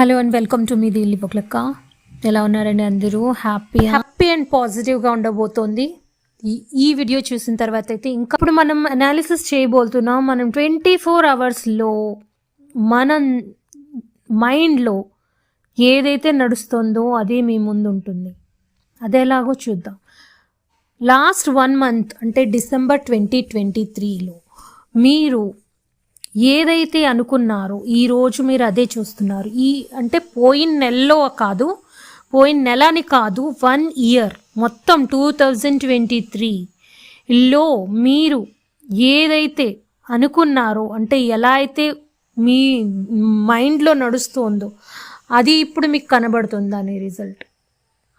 Hello and welcome to మీ దిల్లీ బొక్లక్క ఎలా ఉన్నారండి అందరూ? హ్యాపీ హ్యాపీ అండ్ పాజిటివ్గా ఉండబోతోంది. ఈ- ఈ వీడియో చూసిన తర్వాత అయితే ఇంకా ఇప్పుడు మనం అనాలిసిస్ చేయబోతున్నాం. మనం ట్వంటీ ఫోర్ అవర్స్లో మన మైండ్లో ఏదైతే నడుస్తుందో అదే మీ ముందు ఉంటుంది అదేలాగో చూద్దాం. లాస్ట్ వన్ మంత్ అంటే డిసెంబర్ ట్వంటీ ట్వంటీ త్రీలో మీరు ఏదైతే అనుకున్నారో ఈరోజు మీరు అదే చూస్తున్నారు. ఈ అంటే పోయిన నెలలో కాదు పోయిన నెలని కాదు వన్ ఇయర్ మొత్తం టూ థౌజండ్ ట్వంటీ త్రీలో మీరు ఏదైతే అనుకున్నారో అంటే ఎలా అయితే మీ మైండ్లో నడుస్తుందో అది ఇప్పుడు మీకు కనబడుతుంది అనే రిజల్ట్?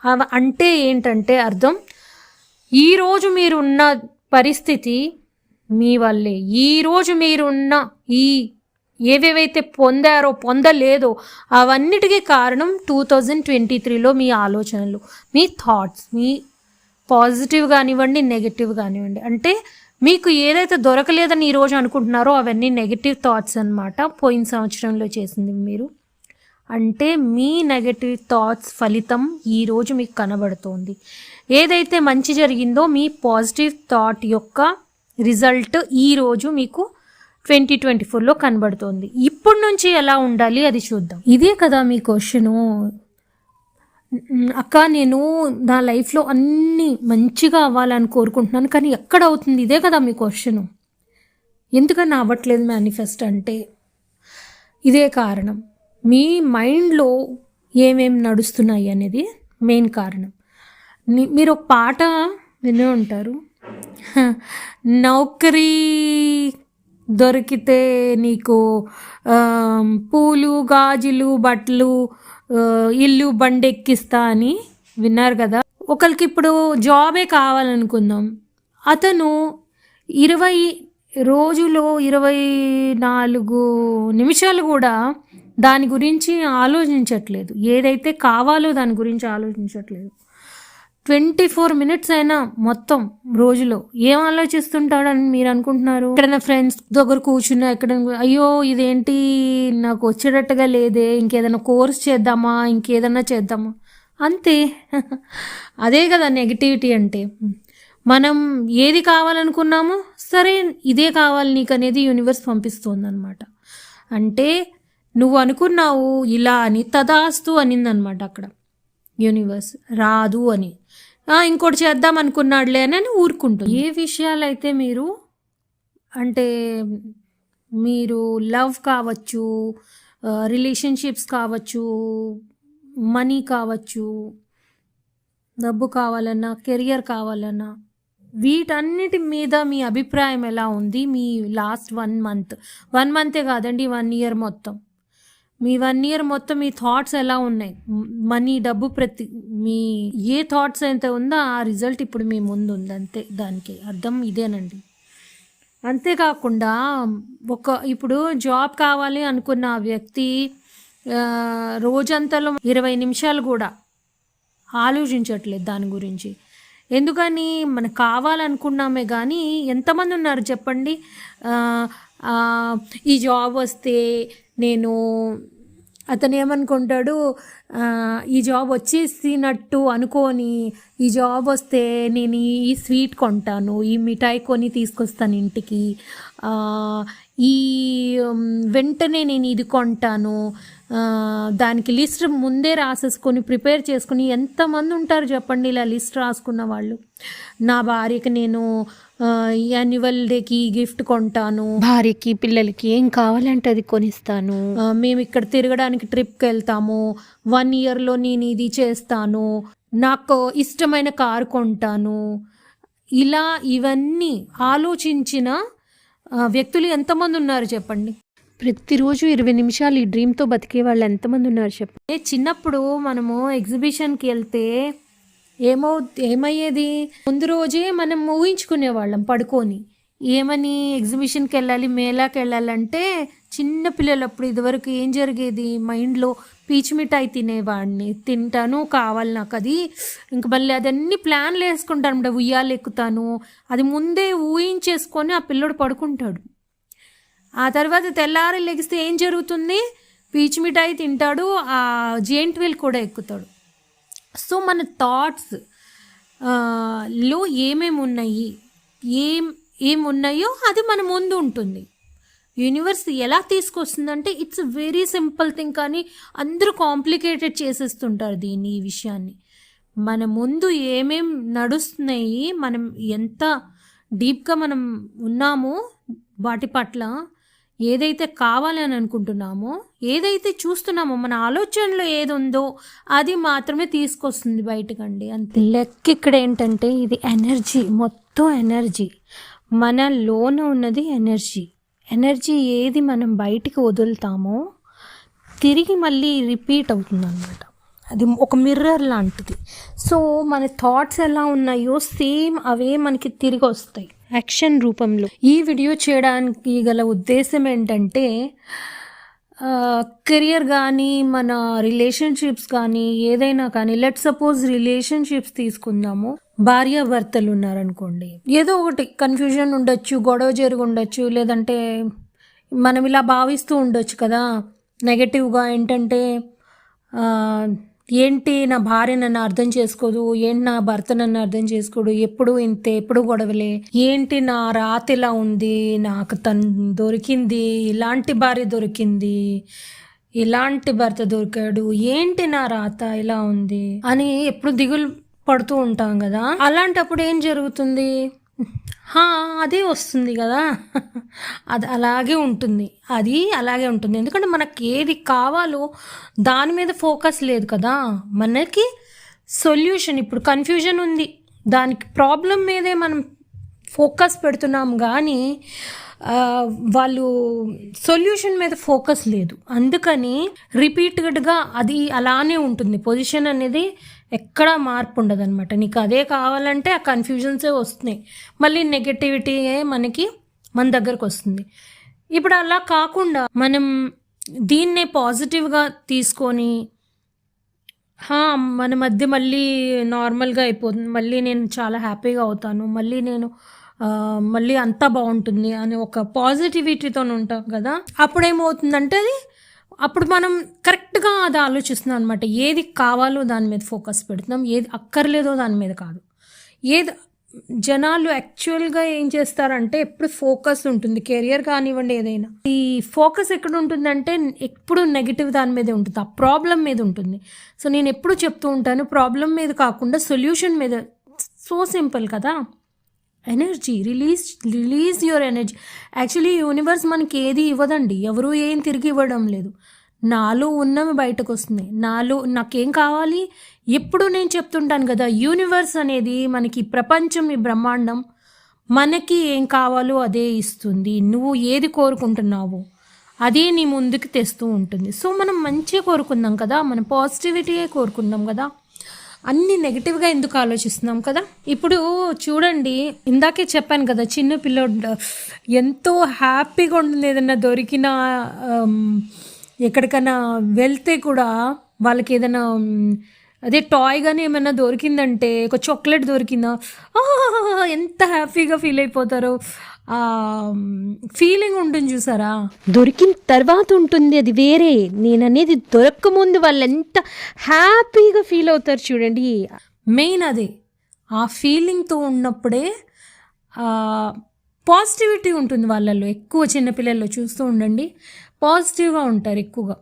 అవ- అంటే ఏంటంటే అర్థం ఈరోజు మీరున్న పరిస్థితి మీ వల్లే. ఈరోజు మీరున్న ఈ ఏవేవైతే పొందారో పొందలేదో అవన్నిటికీ కారణం టూ థౌజండ్ ట్వంటీ త్రీలో మీ ఆలోచనలు మీ థాట్స్ మీ పాజిటివ్ కానివ్వండి నెగిటివ్ కానివ్వండి. అంటే మీకు ఏదైతే దొరకలేదని ఈరోజు అనుకుంటున్నారో అవన్నీ నెగిటివ్ థాట్స్ అన్నమాట పోయిన సంవత్సరంలో చేసింది మీరు. అంటే మీ నెగటివ్ థాట్స్ ఫలితం ఈరోజు మీకు కనబడుతోంది. ఏదైతే మంచి జరిగిందో మీ పాజిటివ్ థాట్ యొక్క రిజల్ట్ ఈరోజు మీకు ట్వంటీ ట్వంటీ ఫోర్లో కనబడుతోంది. ఇప్పటి నుంచి ఎలా ఉండాలి అది చూద్దాం. ఇదే కదా మీ క్వశ్చను అక్క నేను నా లైఫ్లో అన్నీ మంచిగా అవ్వాలని కోరుకుంటున్నాను కానీ ఎక్కడ అవుతుంది? ఇదే కదా మీ క్వశ్చను ఎందుకని అవ్వట్లేదు మేనిఫెస్ట్ అంటే? ఇదే కారణం. మీ మైండ్లో ఏమేమి నడుస్తున్నాయి అనేది మెయిన్ కారణం. మీరు ఒక పాట వినే ఉంటారు. నౌకరీ దొరికితే నీకు పూలు గాజులు బట్టలు ఇల్లు బండి ఎక్కిస్తా అని విన్నారు కదా. ఒకరికి ఇప్పుడు జాబే కావాలనుకుందాం. అతను ఇరవై రోజులో ఇరవై నాలుగు నిమిషాలు కూడా దాని గురించి ఆలోచించట్లేదు. ఏదైతే కావాలో దాని గురించి ఆలోచించట్లేదు. ట్వంటీ ఫోర్ మినిట్స్ అయినా మొత్తం రోజులో ఏం ఆలోచిస్తుంటాడని మీరు అనుకుంటున్నారు? ఎక్కడైనా ఫ్రెండ్స్ దగ్గర కూర్చున్నా ఎక్కడ అయ్యో ఇదేంటి? నాకు వచ్చేటట్టుగా లేదే. ఇంకేదైనా కోర్స్ చేద్దామా? ఇంకేదైనా చేద్దామా? అంతే. అదే కదా నెగిటివిటీ అంటే. మనం ఏది కావాలనుకున్నామో సరే ఇదే కావాలి నీకు అనేది యూనివర్స్ పంపిస్తుంది అనమాట అంటే నువ్వు అనుకున్నావు ఇలా అని తదాస్తు అనిందనమాట అక్కడ. యూనివర్స్ రాదు అని. ఇంకోటి చేద్దాం అనుకున్నాడులే అని అని ఊరుకుంటుంది. ఏ విషయాలైతే మీరు అంటే మీరు లవ్ కావచ్చు రిలేషన్షిప్స్ కావచ్చు మనీ కావచ్చు డబ్బు కావాలన్నా కెరియర్ కావాలన్నా వీటన్నిటి మీద మీ అభిప్రాయం ఎలా ఉంది? మీ లాస్ట్ వన్ మంత్. వన్ మంతే కాదండి వన్ ఇయర్ మొత్తం. మీ వన్ ఇయర్ మొత్తం మీ థాట్స్ ఎలా ఉన్నాయి? మనీ డబ్బు ప్రతి మీ ఏ థాట్స్ అయితే ఉందో ఆ రిజల్ట్ ఇప్పుడు మీ ముందు ఉంది. అంతే దానికి అర్థం ఇదేనండి. అంతేకాకుండా ఒక ఇప్పుడు జాబ్ కావాలి అనుకున్న వ్యక్తి రోజంతలో ఇరవై నిమిషాలు కూడా ఆలోచించట్లేదు దాని గురించి. ఎందుకని మనకు కావాలనుకున్నామే కానీ ఎంతమంది ఉన్నారు చెప్పండి? ఈ జాబ్ వస్తే నేను అతను ఏమనుకుంటాడు ఈ జాబ్ వచ్చేసినట్టు అనుకోని ఈ జాబ్ వస్తే నేను ఈ- స్వీట్ కొంటాను ఈ మిఠాయి కొని తీసుకొస్తాను ఇంటికి. ఈ వెంటనే నేను ఇది కొంటాను. దానికి లిస్ట్ ముందే రాసేసుకొని ప్రిపేర్ చేసుకుని ఎంతమంది ఉంటారు చెప్పండి ఇలా లిస్ట్ రాసుకున్న వాళ్ళు. నా భార్యకి నేను యాన్యువల్ డేకి గిఫ్ట్ కొంటాను. భార్యకి పిల్లలకి ఏం కావాలంటే అది కొనిస్తాను. మేము ఇక్కడ తిరగడానికి ట్రిప్కి వెళ్తాము. వన్ ఇయర్లో నేను ఇది చేస్తాను. నాకు ఇష్టమైన కారు కొంటాను. ఇలా ఇవన్నీ ఆలోచించిన వ్యక్తులు ఎంతమంది ఉన్నారు చెప్పండి. ప్రతిరోజు ఇరవై నిమిషాలు ఈ డ్రీమ్తో బతికే వాళ్ళు ఎంతమంది ఉన్నారు చెప్పండి చిన్నప్పుడు మనము ఎగ్జిబిషన్కి వెళ్తే ఏమో ఏమయ్యేది? ముందు రోజే మనం ఊహించుకునేవాళ్ళం పడుకొని. ఏమని ఎగ్జిబిషన్కి వెళ్ళాలి మేళాకి వెళ్ళాలంటే చిన్న పిల్లలప్పుడు ఇదివరకు ఏం జరిగేది? మైండ్లో పీచు మిఠాయి తినేవాడిని. తింటాను కావాలి నాకు అది. ఇంక మళ్ళీ అదన్నీ ప్లాన్లు వేసుకుంటాను ఉయ్యాలు ఎక్కుతాను అది ముందే ఊహించేసుకొని ఆ పిల్లోడు పడుకుంటాడు. ఆ తర్వాత తెల్లారి లెగిస్తే ఏం జరుగుతుంది? పీచ్ మిఠాయి తింటాడు ఆ జెయింట్ వీల్ కూడా ఎక్కుతాడు. సో మన థాట్స్లో ఏమేమి ఉన్నాయి? ఏం ఏం ఉన్నాయో అది మన ముందు ఉంటుంది. యూనివర్స్ ఎలా తీసుకొస్తుందంటే ఇట్స్ వెరీ సింపుల్ థింగ్ కానీ అందరూ కాంప్లికేటెడ్ చేసేస్తుంటారు దీన్ని ఈ విషయాన్ని. మన ముందు ఏమేం నడుస్తున్నాయి మనం ఎంత డీప్గా మనం ఉన్నామో వాటి పట్ల ఏదైతే కావాలని అనుకుంటున్నామో ఏదైతే చూస్తున్నామో మన ఆలోచనలో ఏది ఉందో అది మాత్రమే తీసుకొస్తుంది బయటకండి అంతే. లెక్క ఇక్కడ ఏంటంటే ఇది ఎనర్జీ మొత్తం ఎనర్జీ. మన లోన ఉన్నది ఎనర్జీ. ఎనర్జీ ఏది మనం బయటికి వదులుతామో తిరిగి మళ్ళీ రిపీట్ అవుతుంది అనమాట అది ఒక మిర్రర్ లాంటిది. సో మన థాట్స్ ఎలా ఉన్నాయో సేమ్ అవే మనకి తిరిగి వస్తాయి. యాక్షన్ రూపంలో. ఈ వీడియో చేయడానికి గల ఉద్దేశం ఏంటంటే కెరియర్ కానీ మన రిలేషన్షిప్స్ కానీ ఏదైనా కానీ లెట్ సపోజ్ రిలేషన్షిప్స్ తీసుకుందాము. భార్యాభర్తలు ఉన్నారనుకోండి. ఏదో ఒకటి కన్ఫ్యూజన్ ఉండొచ్చు గొడవ జరిగి ఉండొచ్చు లేదంటే మనం ఇలా భావిస్తూ ఉండొచ్చు కదా. నెగటివ్గా ఏంటంటే ఏంటి నా భార్య నన్ను అర్థం చేసుకోదు? ఏంటి నా భర్త నన్ను అర్థం చేసుకోడు? ఎప్పుడు ఇంతే ఎప్పుడు గొడవలే? ఏంటి నా రాత ఇలా ఉంది? నాకు తను దొరికింది. ఇలాంటి భార్య దొరికింది. ఇలాంటి భర్త దొరికాడు. ఏంటి నా రాత ఇలా ఉంది? అని ఎప్పుడు దిగులు పడుతూ ఉంటాం కదా? అలాంటప్పుడు ఏం జరుగుతుంది? అదే వస్తుంది కదా. అది అలాగే ఉంటుంది. అది అలాగే ఉంటుంది. ఎందుకంటే మనకి ఏది కావాలో దాని మీద ఫోకస్ లేదు కదా. మనకి సొల్యూషన్ ఇప్పుడు కన్ఫ్యూజన్ ఉంది. దానికి ప్రాబ్లం మీదే మనం ఫోకస్ పెడుతున్నాం కానీ వాళ్ళు సొల్యూషన్ మీద ఫోకస్ లేదు. అందుకని రిపీటెడ్గా అది అలానే ఉంటుంది. పొజిషన్ అనేది ఎక్కడా మార్పు ఉండదు అనమాట నీకు అదే కావాలంటే ఆ కన్ఫ్యూజన్సే వస్తున్నాయి. మళ్ళీ నెగటివిటీయే మనకి మన దగ్గరకు వస్తుంది. ఇప్పుడు అలా కాకుండా మనం దీన్నే పాజిటివ్గా తీసుకొని మన మధ్య మళ్ళీ నార్మల్గా అయిపోతుంది. మళ్ళీ నేను చాలా హ్యాపీగా అవుతాను. మళ్ళీ నేను మళ్ళీ అంతా బాగుంటుంది అని ఒక పాజిటివిటీతో ఉంటాం కదా. అప్పుడు ఏమవుతుందంటే అది అప్పుడు మనం కరెక్ట్ కరెక్ట్గా అది ఆలోచిస్తున్నాం అనమాట ఏది కావాలో దాని మీద ఫోకస్ పెడుతున్నాం. ఏది అక్కర్లేదో దాని మీద కాదు. ఏది జనాలు యాక్చువల్గా ఏం చేస్తారంటే ఎప్పుడు ఫోకస్ ఉంటుంది. కెరియర్ కానివ్వండి ఏదైనా. ఈ ఫోకస్ ఎక్కడ ఉంటుందంటే ఎప్పుడు నెగిటివ్ దాని మీదే ఉంటుంది. ఆ ప్రాబ్లం మీద ఉంటుంది. సో నేను ఎప్పుడు చెప్తూ ఉంటాను ప్రాబ్లం మీద కాకుండా సొల్యూషన్ మీద. సో సింపుల్ కదా. Energy release release your energy. Actually universe మనకి ఏది ఇవ్వదండి. ఎవరూ ఏం తిరిగి ఇవ్వడం లేదు. నాలో ఉన్నవి బయటకు వస్తుంది నాలో నాకేం కావాలి? ఎప్పుడు నేను చెప్తుంటాను కదా యూనివర్స్ అనేది మనకి ప్రపంచం ఈ బ్రహ్మాండం మనకి ఏం కావాలో అదే ఇస్తుంది. నువ్వు ఏది కోరుకుంటున్నావు అదే నీ ముందుకు తెస్తూ ఉంటుంది. సో మనం మంచిగా కోరుకుందాం కదా మనం పాజిటివిటీయే కోరుకుందాం కదా. అన్ని నెగిటివ్గా ఎందుకు ఆలోచిస్తున్నాం కదా? ఇప్పుడు చూడండి ఇందాకే చెప్పాను కదా చిన్న పిల్లోడు ఎంతో హ్యాపీగా ఉంటుంది ఏదైనా దొరికిన ఎక్కడికైనా వెళ్తే కూడా వాళ్ళకి ఏదైనా అదే టాయ్ కానీ ఏమైనా దొరికిందంటే ఒక చాక్లెట్ దొరికిందా ఆ, ఎంత హ్యాపీగా ఫీల్ అయిపోతారో. ఫీలింగ్ ఉంటుంది చూసారా? దొరికిన తర్వాత ఉంటుంది అది వేరే. నేను అనేది దొరక్క ముందు వాళ్ళు ఎంత హ్యాపీగా ఫీల్ అవుతారు చూడండి. మెయిన్ అదే ఆ ఫీలింగ్తో ఉన్నప్పుడే పాజిటివిటీ ఉంటుంది వాళ్ళల్లో. ఎక్కువ చిన్నపిల్లల్లో చూస్తూ ఉండండి. పాజిటివ్గా ఉంటారు ఎక్కువగా.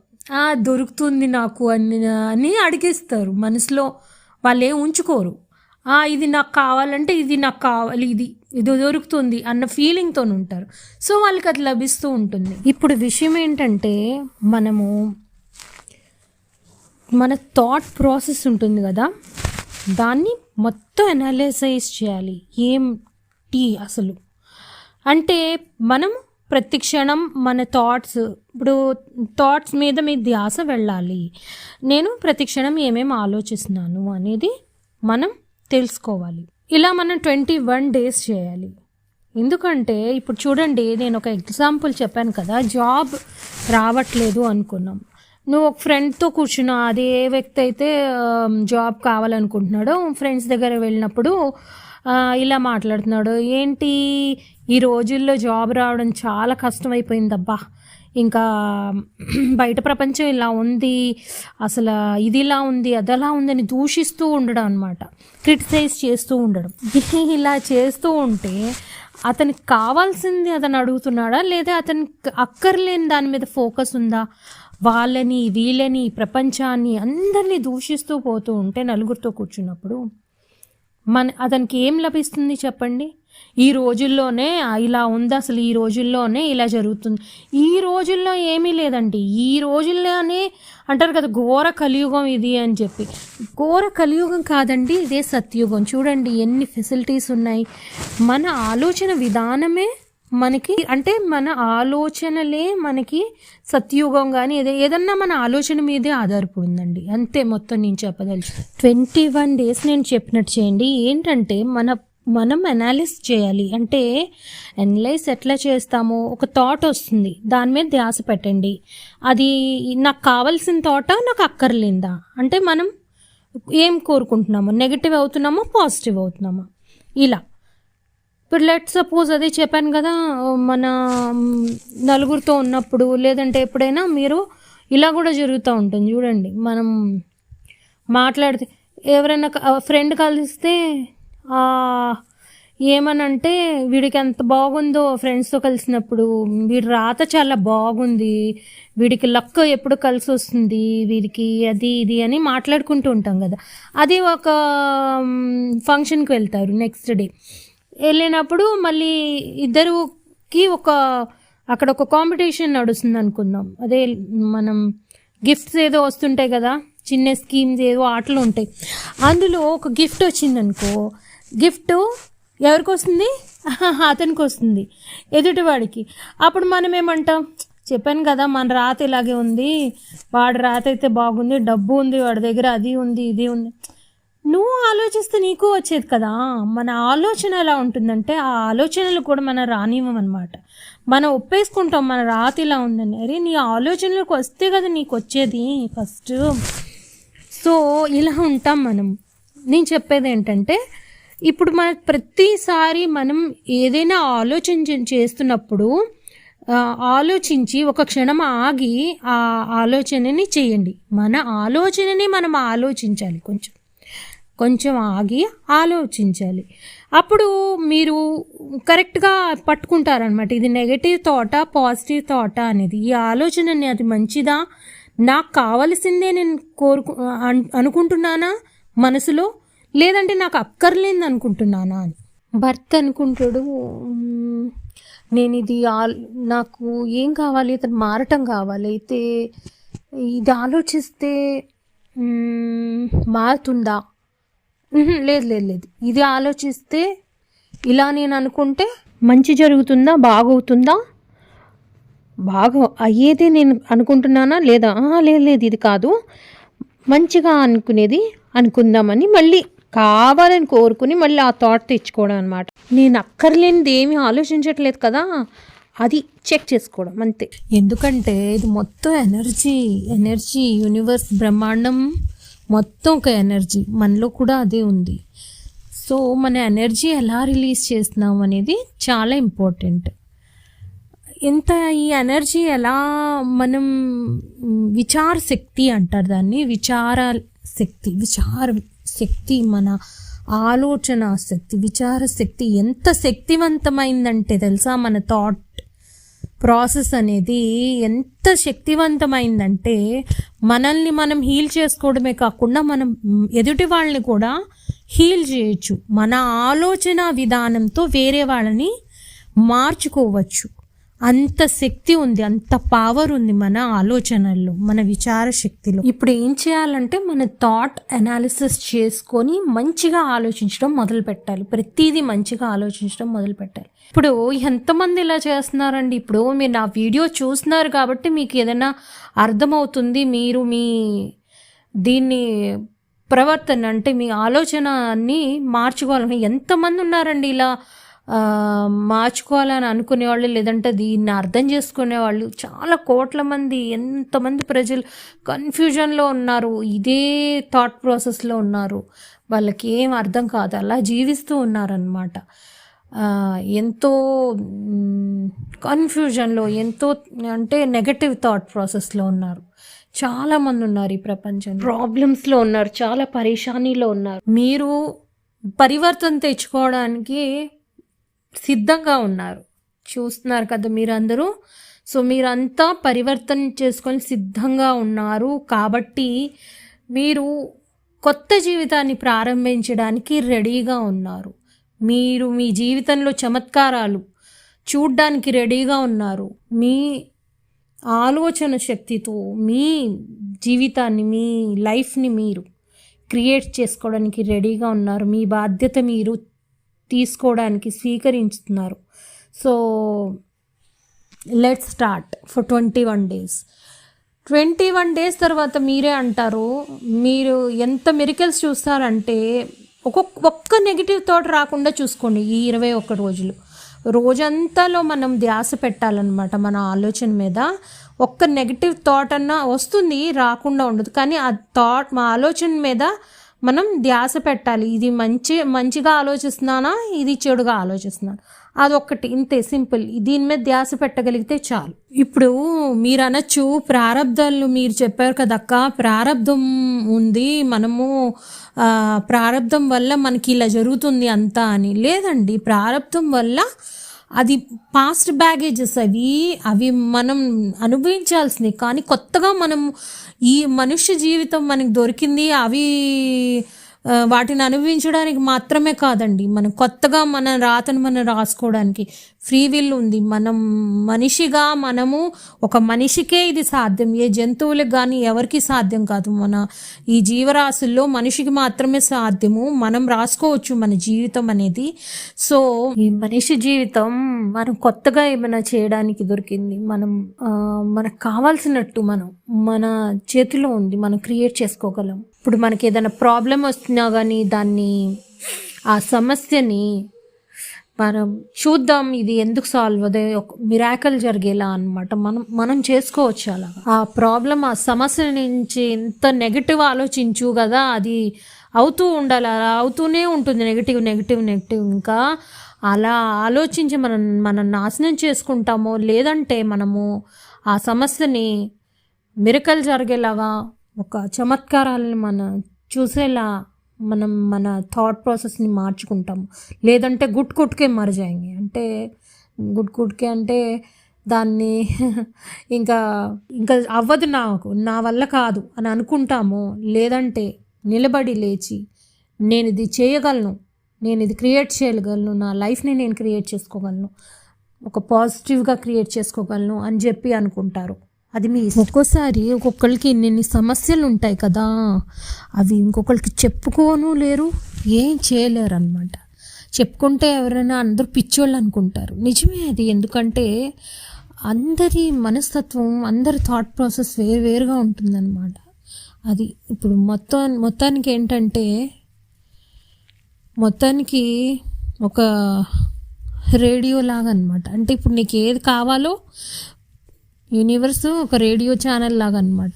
దొరుకుతుంది నాకు అని అని అడిగేస్తారు. మనసులో వాళ్ళు ఏం ఉంచుకోరు. ఇది నాకు కావాలంటే ఇది నాకు కావాలి ఇది ఇది దొరుకుతుంది అన్న ఫీలింగ్తో ఉంటారు. సో వాళ్ళకి అది లభిస్తూ ఉంటుంది. ఇప్పుడు విషయం ఏంటంటే మనము మన థాట్ ప్రాసెస్ ఉంటుంది కదా. దాన్ని మొత్తం ఎనాలిసైజ్ చేయాలి. ఏంటి అసలు? అంటే మనం ప్రతి క్షణం మన థాట్స్ ఇప్పుడు థాట్స్ మీద మీ ధ్యాస వెళ్ళాలి. నేను ప్రతి క్షణం ఏమేమి ఆలోచిస్తున్నాను అనేది మనం తెలుసుకోవాలి. ఇలా మనం ట్వంటీ వన్ డేస్ చేయాలి. ఎందుకంటే ఇప్పుడు చూడండి నేను ఒక ఎగ్జాంపుల్ చెప్పాను కదా జాబ్ రావట్లేదు అనుకున్నాం. నువ్వు ఒక ఫ్రెండ్తో కూర్చున్నా అది ఏ వ్యక్తి అయితే జాబ్ కావాలనుకుంటున్నాడో ఫ్రెండ్స్ దగ్గర వెళ్ళినప్పుడు ఇలా మాట్లాడుతున్నాడు. ఏంటి? ఈ రోజుల్లో జాబ్ రావడం చాలా కష్టమైపోయిందబ్బా. ఇంకా బయట ప్రపంచం ఇలా ఉంది. అసలు ఇది ఇలా ఉంది అది అలా ఉందని దూషిస్తూ ఉండడం అనమాట క్రిటిసైజ్ చేస్తూ ఉండడం. ఇలా చేస్తూ ఉంటే అతనికి కావాల్సింది అతను అడుగుతున్నాడా? లేదా అతనికి అక్కర్లేని దాని మీద ఫోకస్ ఉందా? వాళ్ళని వీళ్ళని ప్రపంచాన్ని అందరినీ దూషిస్తూ పోతూ ఉంటే నలుగురితో కూర్చున్నప్పుడు మన అతనికి ఏం లభిస్తుంది చెప్పండి? ఈ రోజుల్లోనే ఇలా ఉంది అసలు ఈ రోజుల్లోనే ఇలా జరుగుతుంది. ఈ రోజుల్లో ఏమీ లేదండి. ఈ రోజుల్లోనే అంటారు కదా ఘోర కలియుగం ఇది అని చెప్పి. ఘోర కలియుగం కాదండి ఇదే సత్యుగం. చూడండి ఎన్ని ఫెసిలిటీస్ ఉన్నాయి. మన ఆలోచన విధానమే మనకి అంటే మన ఆలోచనలే మనకి సత్యుగం కానీ ఏదో ఏదన్నా మన ఆలోచన మీదే ఆధారపడి ఉందండి అంతే మొత్తం నేను చెప్పదలుచు ట్వంటీ వన్ డేస్ నేను చెప్పినట్టు చేయండి. ఏంటంటే మన మనం అనాలిస్ చేయాలి. అంటే అనలైజ్ ఎట్లా చేస్తామో ఒక థాట్ వస్తుంది. దాని మీద ధ్యాస పెట్టండి. అది నాకు కావాల్సిన థాటా నాకు అక్కర్లేదా? అంటే మనం ఏం కోరుకుంటున్నామో? Negative అవుతున్నామో positive అవుతున్నామా? ఇలా. ఇప్పుడు లెట్ సపోజ్ అదే చెప్పాను కదా మన నలుగురితో ఉన్నప్పుడు లేదంటే ఎప్పుడైనా మీరు ఇలా కూడా జరుగుతూ ఉంటుంది. చూడండి మనం మాట్లాడితే ఎవరైనా ఫ్రెండ్ కలిస్తే ఏమనంటే వీడికి ఎంత బాగుందో ఫ్రెండ్స్తో కలిసినప్పుడు వీడి రాత చాలా బాగుంది వీడికి లక్ ఎప్పుడు కలిసి వస్తుంది వీడికి అది ఇది అని మాట్లాడుకుంటూ ఉంటాం కదా. అది ఒక ఫంక్షన్కి వెళ్తారు నెక్స్ట్ డే వెళ్ళినప్పుడు మళ్ళీ ఇద్దరుకి ఒక అక్కడ ఒక కాంపిటీషన్ నడుస్తుంది అనుకుందాం అదే మనం గిఫ్ట్స్ ఏదో వస్తుంటాయి కదా చిన్న స్కీమ్స్ ఏదో ఆటలు ఉంటాయి. అందులో ఒక గిఫ్ట్ వచ్చిందనుకో గిఫ్ట్ ఎవరికి వస్తుంది? అతనికి వస్తుంది ఎదుటివాడికి. అప్పుడు మనం ఏమంటాం? చెప్పాను కదా మన రాత ఇలాగే ఉంది వాడి రాత అయితే బాగుంది డబ్బు ఉంది వాడి దగ్గర అది ఉంది ఇది ఉంది. నువ్వు ఆలోచిస్తే నీకు వచ్చేది కదా. మన ఆలోచన ఎలా ఉంటుందంటే ఆ ఆలోచనలు కూడా మనం రానివ్వమన్నమాట మనం ఒప్పేసుకుంటాం మన రాత ఇలా ఉందని. అరే నీ ఆలోచనలకు వస్తే కదా నీకు వచ్చేది ఫస్ట్. సో ఇలా ఉంటాం మనం. నేను చెప్పేది ఏంటంటే ఇప్పుడు మన ప్రతిసారి మనం ఏదైనా ఆలోచన చేస్తున్నప్పుడు ఆలోచించి ఒక క్షణం ఆగి ఆ ఆలోచనని చేయండి. మన ఆలోచనని మనం ఆలోచించాలి కొంచెం. కొంచెం ఆగి ఆలోచించాలి. అప్పుడు మీరు కరెక్ట్గా పట్టుకుంటారనమాట ఇది నెగటివ్ థాట పాజిటివ్ థాట అనేది. ఈ ఆలోచనని అది మంచిదా? నాకు కావలసిందే నేను కోరుకు అనుకుంటున్నానా మనసులో? లేదంటే నాకు అక్కర్లేదు అనుకుంటున్నానా అని. భర్త అనుకుంటాడు నేను ఇది ఆల్- నాకు ఏం కావాలి? అతను మారటం కావాలి. అయితే ఇది ఆలోచిస్తే మారుతుందా? లేదు లేదు లేదు. ఇది ఆలోచిస్తే ఇలా నేను అనుకుంటే మంచి జరుగుతుందా? బాగవుతుందా? బాగా అయ్యేదే నేను అనుకుంటున్నానా? లేదా? "ఆహా, లేదు లేదు ఇది కాదు. మంచిగా అనుకునేది అనుకుందామని మళ్ళీ కావాలని కోరుకుని మళ్ళీ ఆ థాట్ తెచ్చుకోవడం అనమాట నేను అక్కర్లేనిది ఏమీ ఆలోచించట్లేదు కదా. అది చెక్ చేసుకోవడం అంతే. ఎందుకంటే ఇది మొత్తం ఎనర్జీ ఎనర్జీ యూనివర్స్ బ్రహ్మాండం మొత్తం ఒక ఎనర్జీ మనలో కూడా అదే ఉంది. సో మన ఎనర్జీ ఎలా రిలీజ్ చేస్తున్నాం అనేది చాలా ఇంపార్టెంట్. ఎంత ఈ ఎనర్జీ ఎలా మనం విచార శక్తి అంటారు దాన్ని? విచార శక్తి విచార శక్తి మన ఆలోచన శక్తి విచార శక్తి ఎంత శక్తివంతమైందంటే తెలుసా? మన థాట్ ప్రాసెస్ అనేది ఎంత శక్తివంతమైందంటే మనల్ని మనం హీల్ చేసుకోవడమే కాకుండా మనం ఎదుటి వాళ్ళని కూడా హీల్ చేయొచ్చు. మన ఆలోచన విధానంతో వేరే వాళ్ళని మార్చుకోవచ్చు. అంత శక్తి ఉంది అంత పవర్ ఉంది మన ఆలోచనల్లో మన విచార శక్తిలో. ఇప్పుడు ఏం చేయాలంటే మన థాట్ అనాలిసిస్ చేసుకొని మంచిగా ఆలోచించడం మొదలు పెట్టాలి. ప్రతిదీ మంచిగా ఆలోచించడం మొదలు పెట్టాలి. ఇప్పుడు ఎంతమంది ఇలా చేస్తున్నారండి? ఇప్పుడు మీరు నా వీడియో చూస్తున్నారు కాబట్టి మీకు ఏదైనా అర్థమవుతుంది. మీరు మీ దీన్ని ప్రవర్తన అంటే మీ ఆలోచనని మార్చుకోవాలని ఎంతమంది ఉన్నారండి ఇలా మార్చుకోవాలని అనుకునేవాళ్ళు లేదంటే దీన్ని అర్థం చేసుకునేవాళ్ళు. చాలా కోట్ల మంది ఎంతమంది ప్రజలు కన్ఫ్యూజన్లో ఉన్నారు ఇదే థాట్ ప్రాసెస్లో ఉన్నారు. వాళ్ళకి ఏం అర్థం కాదు అలా జీవిస్తూ ఉన్నారనమాట ఎంతో కన్ఫ్యూజన్లో ఎంతో అంటే నెగటివ్ థాట్ ప్రాసెస్లో ఉన్నారు. చాలామంది ఉన్నారు ఈ ప్రపంచంలో. ప్రాబ్లమ్స్లో ఉన్నారు చాలా పరేషానీలో ఉన్నారు. మీరు పరివర్తన తెచ్చుకోవడానికి సిద్ధంగా ఉన్నారు. చూస్తున్నారు కదా మీరందరూ? సో మీరంతా పరివర్తన చేసుకొని సిద్ధంగా ఉన్నారు. కాబట్టి మీరు కొత్త జీవితాన్ని ప్రారంభించడానికి రెడీగా ఉన్నారు. మీరు మీ జీవితంలో చమత్కారాలు చూడ్డానికి రెడీగా ఉన్నారు. మీ ఆలోచన శక్తితో మీ జీవితాన్ని మీ లైఫ్ని మీరు క్రియేట్ చేసుకోవడానికి రెడీగా ఉన్నారు. మీ బాధ్యత మీరు తీసుకోవడానికి స్వీకరించుతున్నారు. So let start for twenty one days twenty one days తర్వాత మీరే అంటారు మీరు ఎంత మెరికల్స్ చూస్తారంటే ఒక్కొక్క ఒక్క నెగిటివ్ థాట్ రాకుండా చూసుకోండి ఈ ఇరవై ఒక్క రోజులు. రోజంతాలో మనం ధ్యాస పెట్టాలన్నమాట మన ఆలోచన మీద. ఒక్క నెగిటివ్ థాట్ అన్నా వస్తుంది రాకుండా ఉండదు. కానీ ఆ థాట్ మా ఆలోచన మీద మనం ధ్యాస పెట్టాలి. ఇది మంచి మంచిగా ఆలోచిస్తున్నానా? ఇది చెడుగా ఆలోచిస్తున్నాను అదొక్కటి. ఇంతే. సింపుల్. దీని మీద ధ్యాస పెట్టగలిగితే చాలు. ఇప్పుడు మీరు అనొచ్చు ప్రారంధాలు మీరు చెప్పారు కదక్క. ప్రారంధం ఉంది. మనము ప్రారంధం వల్ల మనకి ఇలా జరుగుతుంది అంతా అని. లేదండి. ప్రారంధం వల్ల అది పాస్ట్ బ్యాగేజెస్ అవి అవి మనం అనుభవించాల్సింది కానీ కొత్తగా మనం ఈ మనుష్య జీవితం మనకి దొరికింది అవి వాటిని అనుభవించడానికి మాత్రమే కాదండి. మనం కొత్తగా మన రాతను మనం రాసుకోవడానికి ఫ్రీ విల్ ఉంది. మనం మనిషిగా మనము ఒక మనిషికే ఇది సాధ్యం. ఏ జంతువులకు కానీ ఎవరికి సాధ్యం కాదు. మన ఈ జీవరాశుల్లో మనిషికి మాత్రమే సాధ్యము. మనం రాసుకోవచ్చు మన జీవితం అనేది. సో ఈ మనిషి జీవితం మనం కొత్తగా ఏమైనా చేయడానికి దొరికింది. మనం మనకు కావాల్సినట్టు మనం మన చేతిలో ఉంది. మనం క్రియేట్ చేసుకోగలం. ఇప్పుడు మనకి ఏదైనా ప్రాబ్లం వస్తున్నా కానీ దాన్ని ఆ సమస్యని మనం చూద్దాం ఇది ఎందుకు సాల్వ్ అదే ఒక మిరాకల్ జరిగేలా అన్నమాట. మనం మనం చేసుకోవచ్చు అలా ఆ ప్రాబ్లం ఆ సమస్య నుంచి ఎంత నెగిటివ్ ఆలోచించు కదా అది అవుతూ ఉండాలి. అలా అవుతూనే ఉంటుంది నెగిటివ్ నెగిటివ్ నెగిటివ్ ఇంకా అలా ఆలోచించి మనం మనం నాశనం చేసుకుంటామో లేదంటే మనము ఆ సమస్యని మిరకల్ జరిగేలాగా ఒక చమత్కారాలను మన చూసేలా మనం మన థాట్ ప్రాసెస్ని మార్చుకుంటాము. లేదంటే గుట్ కుట్కే మరిజాయింగి అంటే గుట్ కుట్కే అంటే దాన్ని ఇంకా ఇంకా అవ్వదు నాకు నా వల్ల కాదు అని అనుకుంటాము లేదంటే నిలబడి లేచి నేను ఇది చేయగలను నేను ఇది క్రియేట్ చేయగలను నా లైఫ్ని నేను క్రియేట్ చేసుకోగలను ఒక పాజిటివ్గా క్రియేట్ చేసుకోగలను అని చెప్పి అనుకుంటారు. అది మీ ఒక్కోసారి ఒక్కొక్కరికి ఇన్ని సమస్యలు ఉంటాయి కదా అవి ఇంకొకరికి చెప్పుకోను లేరు ఏం చేయలేరు అనమాట చెప్పుకుంటే ఎవరైనా అందరూ పిచ్చోళ్ళు అనుకుంటారు. నిజమే అది ఎందుకంటే అందరి మనస్తత్వం అందరి థాట్ ప్రాసెస్ వేరు వేరుగా ఉంటుందన్నమాట. అది ఇప్పుడు మొత్తం మొత్తానికి ఏంటంటే మొత్తానికి ఒక రేడియో లాగా అనమాట అంటే ఇప్పుడు నీకు ఏది కావాలో యూనివర్స్ ఒక రేడియో ఛానల్ లాగా అనమాట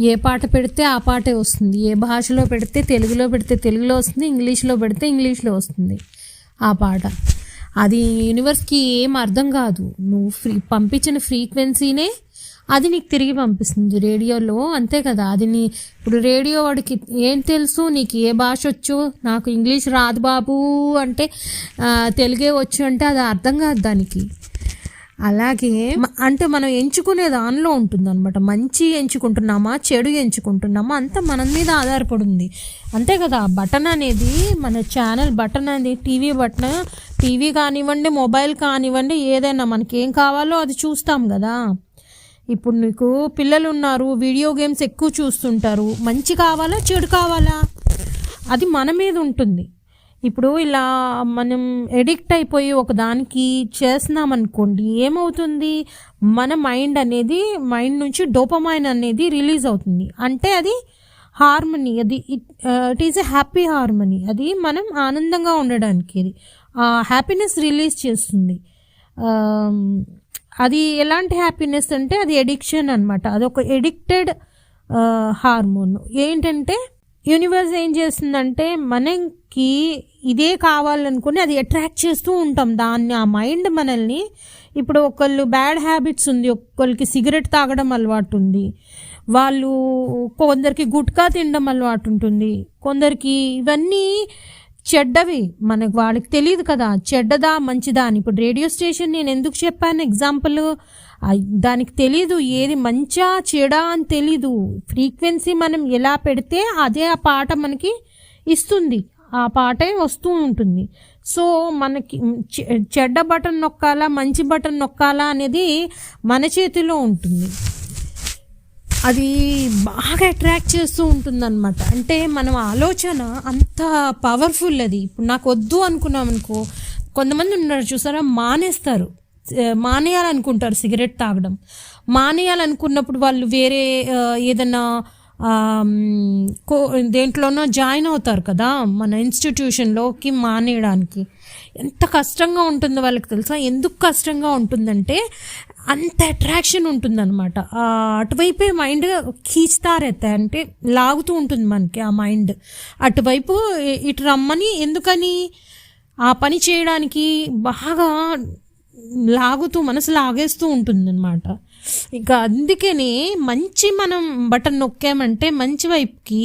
ఏ పాట పెడితే ఆ పాటే వస్తుంది. ఏ భాషలో పెడితే తెలుగులో పెడితే తెలుగులో వస్తుంది. ఇంగ్లీష్లో పెడితే ఇంగ్లీష్లో వస్తుంది ఆ పాట. అది యూనివర్స్కి ఏం అర్థం కాదు. నువ్వు ఫ్రీ పంపించిన ఫ్రీక్వెన్సీనే అది నీకు తిరిగి పంపిస్తుంది రేడియోలో. అంతే కదా. అది నీ ఇప్పుడు రేడియో వాడికి ఏం తెలుసు? నీకు ఏ భాష వచ్చు? నాకు ఇంగ్లీష్ రాదు బాబు అంటే తెలుగే వచ్చు అంటే అది అర్థం కాదు దానికి. అలాగే అంటే మనం ఎంచుకునే దానిలో ఉంటుంది అనమాట మంచి ఎంచుకుంటున్నామా చెడు ఎంచుకుంటున్నామా అంతా మన మీద ఆధారపడి ఉంది అంతే కదా బటన్ అనేది మన ఛానల్ బటన్ అనేది టీవీ బటన్ టీవీ కానివ్వండి మొబైల్ కానివ్వండి ఏదైనా మనకి ఏం కావాలో అది చూస్తాం కదా. ఇప్పుడు నీకు పిల్లలు ఉన్నారు వీడియో గేమ్స్ ఎక్కువ చూస్తుంటారు. మంచి కావాలా చెడు కావాలా? అది మన మీద ఉంటుంది. ఇప్పుడు ఇలా మనం ఎడిక్ట్ అయిపోయి ఒక దానికి చేస్తున్నాం అనుకోండి ఏమవుతుంది? మన మైండ్ అనేది మైండ్ నుంచి డోపమైన్ అనేది రిలీజ్ అవుతుంది. అంటే అది హార్మనీ అది it is a happy harmony అది మనం ఆనందంగా ఉండడానికి అది ఆ హ్యాపీనెస్ రిలీజ్ చేస్తుంది. Um, అది ఎలాంటి హ్యాపీనెస్ అంటే అది ఎడిక్షన్ అనమాట అది ఒక ఎడిక్టెడ్ హార్మోన్ ఏంటంటే యూనివర్స్ ఏం చేస్తుందంటే మనం మనకి ఇదే కావాలనుకుని అది అట్రాక్ట్ చేస్తూ ఉంటాం. దాన్ని ఆ మైండ్ మనల్ని ఇప్పుడు ఒకళ్ళు బ్యాడ్ హ్యాబిట్స్ ఉంది ఒకళ్ళకి సిగరెట్ తాగడం అలవాటు ఉంది వాళ్ళు కొందరికి గుట్కా తినడం అలవాటు ఉంటుంది కొందరికి ఇవన్నీ చెడ్డవి. మనకు వాళ్ళకి తెలియదు కదా చెడ్డదా మంచిదా అని. ఇప్పుడు రేడియో స్టేషన్ నేను ఎందుకు చెప్పాను ఎగ్జాంపుల్ దానికి తెలియదు ఏది మంచా చెడా అని తెలీదు. ఫ్రీక్వెన్సీ మనం ఎలా పెడితే అదే ఆ పాట మనకి ఇస్తుంది. ఆ పాటే వస్తూ ఉంటుంది. సో మనకి చె- చెడ్డ బటన్ నొక్కాలా మంచి బటన్ నొక్కాలా అనేది మన చేతిలో ఉంటుంది. అది బాగా అట్రాక్ట్ చేస్తూ ఉంటుందన్నమాట. అంటే మనం ఆలోచన అంత పవర్ఫుల్ అది. ఇప్పుడు నాకు వద్దు అనుకున్నాం అనుకో కొంతమంది ఉన్నారు చూసారా మానేస్తారు. మానేయాలనుకుంటారు సిగరెట్ తాగడం. మానేయాలనుకున్నప్పుడు వాళ్ళు వేరే ఏదైనా దేంట్లోనో జాయిన్ అవుతారు కదా మన ఇన్స్టిట్యూషన్లోకి మానేయడానికి. ఎంత కష్టంగా ఉంటుందో వాళ్ళకి తెలుసా? ఎందుకు కష్టంగా ఉంటుందంటే అంత అట్రాక్షన్ ఉంటుందన్నమాట. అటువైపే మైండ్ ఖీచుతారెత్తే అంటే లాగుతూ ఉంటుంది మనకి ఆ మైండ్. అటువైపు ఇటు రమ్మని ఎందుకని? ఆ పని చేయడానికి బాగా లాగుతూ మనసు లాగేస్తూ ఉంటుందన్నమాట. ఇంకా అందుకని మంచి మనం బటన్ నొక్కామంటే మంచి వైపుకి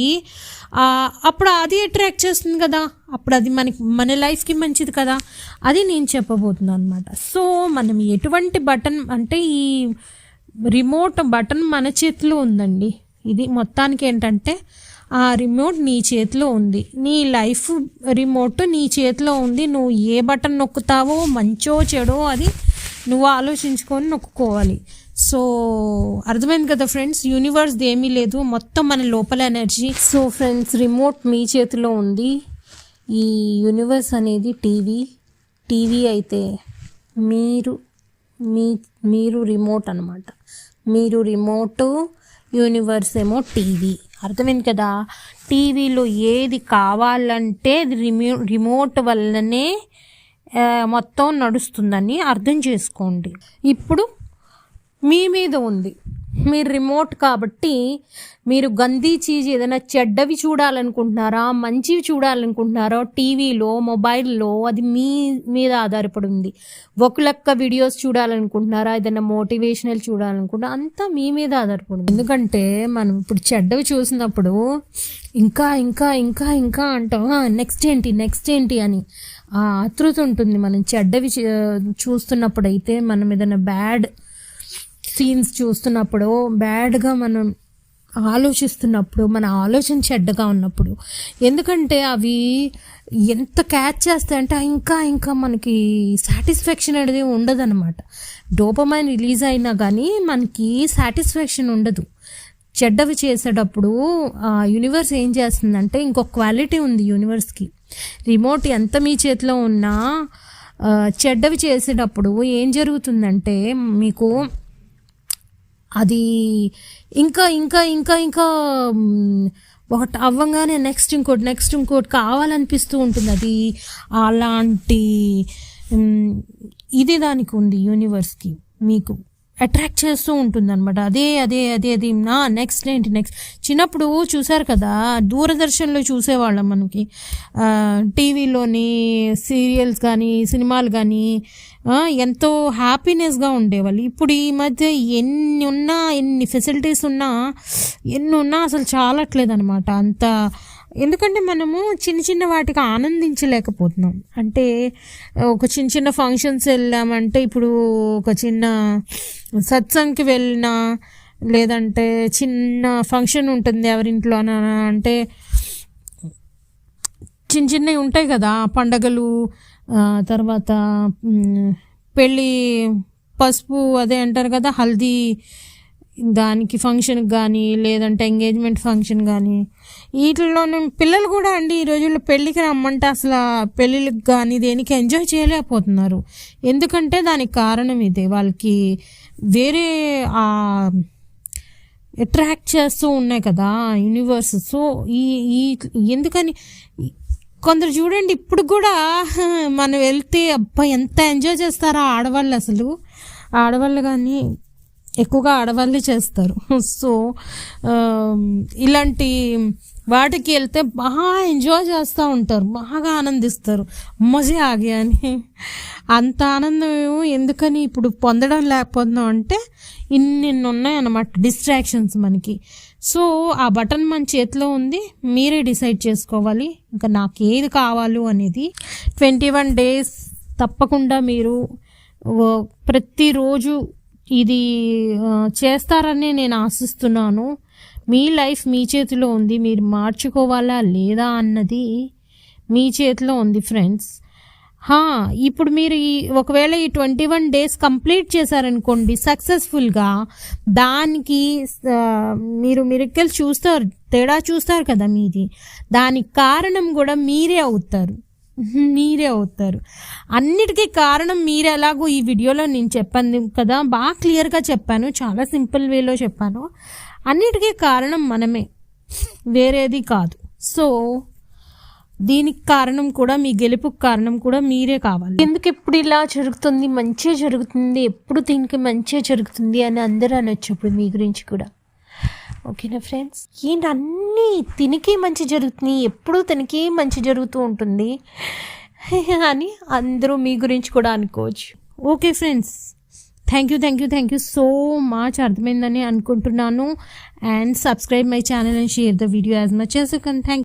అప్పుడు అది అట్రాక్ట్ చేస్తుంది కదా. అప్పుడు అది మనకి మన లైఫ్కి మంచిది కదా. అది నేను చెప్పబోతున్నాను అనమాట సో మనం ఎటువంటి బటన్ అంటే ఈ రిమోట్ బటన్ మన చేతిలో ఉందండి. ఇది మొత్తానికి ఏంటంటే ఆ రిమోట్ నీ చేతిలో ఉంది. నీ లైఫ్ రిమోట్ నీ చేతిలో ఉంది. నువ్వు ఏ బటన్ నొక్కుతావో మంచో చెడో అది నువ్వు ఆలోచించుకొని నొక్కుకోవాలి. సో అర్థమైంది కదా ఫ్రెండ్స్? యూనివర్స్ ఏమీ లేదు. మొత్తం మన లోపల ఎనర్జీ. సో ఫ్రెండ్స్ రిమోట్ మీ చేతిలో ఉంది. ఈ యూనివర్స్ అనేది టీవీ. టీవీ అయితే మీరు మీ మీరు రిమోట్ అనమాట మీరు రిమోట్ యూనివర్స్ ఏమో టీవీ. అర్థమైంది కదా? టీవీలో ఏది కావాలంటే రిమో రిమోట్ వల్లనే మొత్తం నడుస్తుందని అర్థం చేసుకోండి. ఇప్పుడు మీ మీద ఉంది. మీరు రిమోట్ కాబట్టి మీరు గందీ చీజ్ ఏదైనా చెడ్డవి చూడాలనుకుంటున్నారా మంచివి చూడాలనుకుంటున్నారా టీవీలో మొబైల్లో అది మీ మీద ఆధారపడి ఉంది ఒక లెక్క వీడియోస్ చూడాలనుకుంటున్నారా ఏదైనా మోటివేషనల్ చూడాలనుకుంటున్నా అంతా మీ మీద ఆధారపడి ఉంది ఎందుకంటే మనం ఇప్పుడు చెడ్డవి చూసినప్పుడు ఇంకా ఇంకా ఇంకా ఇంకా అంటాం నెక్స్ట్ ఏంటి నెక్స్ట్ ఏంటి అని. ఆ ఆతృత ఉంటుంది. మనం చెడ్డవి చూ- చూస్తున్నప్పుడు అయితే మనం ఏదైనా బ్యాడ్ సీన్స్ చూస్తున్నప్పుడు బ్యాడ్గా మనం ఆలోచిస్తున్నప్పుడు మన ఆలోచన చెడ్డగా ఉన్నప్పుడు ఎందుకంటే అవి ఎంత క్యాచ్ చేస్తాయంటే ఇంకా ఇంకా మనకి సాటిస్ఫాక్షన్ అనేది ఉండదన్నమాట. డోపమైన్ రిలీజ్ అయినా కానీ మనకి సాటిస్ఫాక్షన్ ఉండదు. చెడ్డవి చేసేటప్పుడు యూనివర్స్ ఏం చేస్తుందంటే ఇంకొక క్వాలిటీ ఉంది యూనివర్స్కి రిమోట్ ఎంత మీ చేతిలో ఉన్నా చెడ్డవి చేసేటప్పుడు ఏం జరుగుతుందంటే మీకు అది ఇంకా ఇంకా ఇంకా ఇంకా ఒకటి అవ్వగానే నెక్స్ట్ ఇంకోటి నెక్స్ట్ ఇంకోటి కావాలనిపిస్తూ ఉంటుంది. అది అలాంటి ఇది దానికి ఉంది యూనివర్స్కి మీకు. అట్రాక్ట్ చేస్తూ ఉంటుంది అనమాట అదే అదే అదే అది నా నెక్స్ట్ ఏంటి నెక్స్ట్. చిన్నప్పుడు చూసారు కదా దూరదర్శన్లో చూసేవాళ్ళం మనకి. టీవీలోని సీరియల్స్ కానీ సినిమాలు కానీ ఎంతో హ్యాపీనెస్గా ఉండేవాళ్ళు. ఇప్పుడు ఈ మధ్య ఎన్ని ఉన్నా ఎన్ని ఫెసిలిటీస్ ఉన్నా ఎన్ని ఉన్నా అసలు చాలట్లేదు అనమాట అంత ఎందుకంటే మనము చిన్న చిన్న వాటికి ఆనందించలేకపోతున్నాం. అంటే ఒక చిన్న చిన్న ఫంక్షన్స్ వెళ్ళామంటే ఇప్పుడు ఒక చిన్న సత్సంగ్కి వెళ్ళినా లేదంటే చిన్న ఫంక్షన్ ఉంటుంది ఎవరింట్లోనా అంటే చిన్న చిన్నవి ఉంటాయి కదా పండగలు తర్వాత పెళ్ళి పసుపు అదే అంటారు కదా హల్దీ దానికి ఫంక్షన్కి కానీ లేదంటే ఎంగేజ్మెంట్ ఫంక్షన్ కానీ వీటిలోనే పిల్లలు కూడా అండి ఈ రోజుల్లో పెళ్ళికి రమ్మంటే అసలు పెళ్ళిళ్ళకి కానీ దేనికి ఎంజాయ్ చేయలేకపోతున్నారు. ఎందుకంటే దానికి కారణం ఇదే. వాళ్ళకి వేరే అట్రాక్ట్ చేస్తూ ఉన్నాయి కదా యూనివర్స్ సో ఈ ఈ ఎందుకని కొందరు చూడండి ఇప్పుడు కూడా మనం వెళ్తే అబ్బా ఎంత ఎంజాయ్ చేస్తారో ఆడవాళ్ళు అసలు? ఆడవాళ్ళు కానీ ఎక్కువగా ఆడవాళ్ళే చేస్తారు. సో ఇలాంటి వాటికి వెళ్తే బాగా ఎంజాయ్ చేస్తూ ఉంటారు. బాగా ఆనందిస్తారు. మజే ఆగి అని. అంత ఆనందం ఏమో ఎందుకని ఇప్పుడు పొందడం లేకపోతున్నాం అంటే ఇన్ని ఉన్నాయన్నమాట డిస్ట్రాక్షన్స్ మనకి. సో ఆ బటన్ మన చేతిలో ఉంది. మీరే డిసైడ్ చేసుకోవాలి. ఇంకా నాకు ఏది కావాలి అనేది ట్వంటీ వన్ డేస్ తప్పకుండా మీరు ప్రతిరోజు ఇది చేస్తారని నేను ఆశిస్తున్నాను. మీ లైఫ్ మీ చేతిలో ఉంది మీరు మార్చుకోవాలా లేదా అన్నది మీ చేతిలో ఉంది ఫ్రెండ్స్. హా, ఇప్పుడు మీరు ఈ ఒకవేళ ఈ ట్వంటీ వన్ డేస్ కంప్లీట్ చేశారనుకోండి సక్సెస్ఫుల్గా దానికి మీరు మిరక్కలు చూస్తారు తేడా చూస్తారు కదా మీది. దానికి కారణం కూడా మీరే అవుతారు. మీరే అవుతారు. అన్నిటికీ కారణం మీరు. ఎలాగో ఈ వీడియోలో నేను చెప్పాను కదా బాగా క్లియర్గా చెప్పాను చాలా సింపుల్ వేలో చెప్పాను. అన్నిటికీ కారణం మనమే వేరేది కాదు. సో దీనికి కారణం కూడా మీ గెలుపుకి కారణం కూడా మీరే కావాలి. ఎందుకు ఎప్పుడు ఇలా జరుగుతుంది మంచిగా జరుగుతుంది ఎప్పుడు దీనికి మంచిగా జరుగుతుంది అని అందరూ అనొచ్చు ఇప్పుడు మీ గురించి కూడా. ఓకేనా ఫ్రెండ్స్? ఏంటి అన్నీ తినికి మంచి జరుగుతుంది ఎప్పుడూ తనకి మంచి జరుగుతూ ఉంటుంది. అని అందరూ మీ గురించి కూడా అనుకోవచ్చు. Okay friends thank you thank you thank you so much అర్థమైందని అనుకుంటున్నాను. And subscribe my channel and share the video as much as you can thank